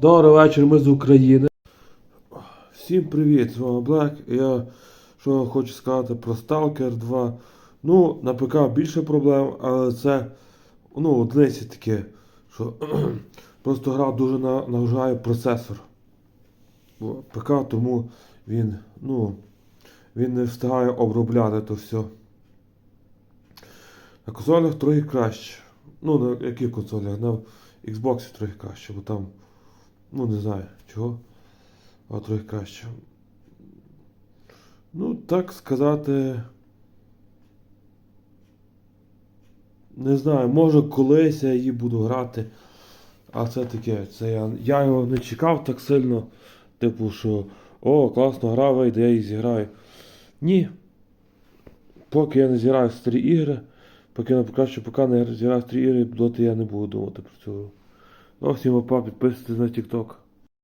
Добрий вечір, ми з України. Всім привіт, з вами Блек. Я що хочу сказати про Stalker 2. Ну, на ПК більше проблем, але це ну, одиниці таке, що просто гра дуже на- нагружає процесор. ПК, тому він, ну, він не встигає обробляти то все. На консолях трохи краще. Ну, на яких консолях? На Xbox трохи краще, бо там, ну не знаю чого, а трохи краще. Ну, так сказати. Не знаю, може колись я її буду грати. А це таке, це я, я його не чекав так сильно. Типу, що о, класна гра вийде, я її зіграю. Ні. Поки я не зіграю старі ігри, поки я краще поки не зіграю старі ігри, доти я не буду думати про цю гру. Ну, йому опа, підписуйтесь на TikTok.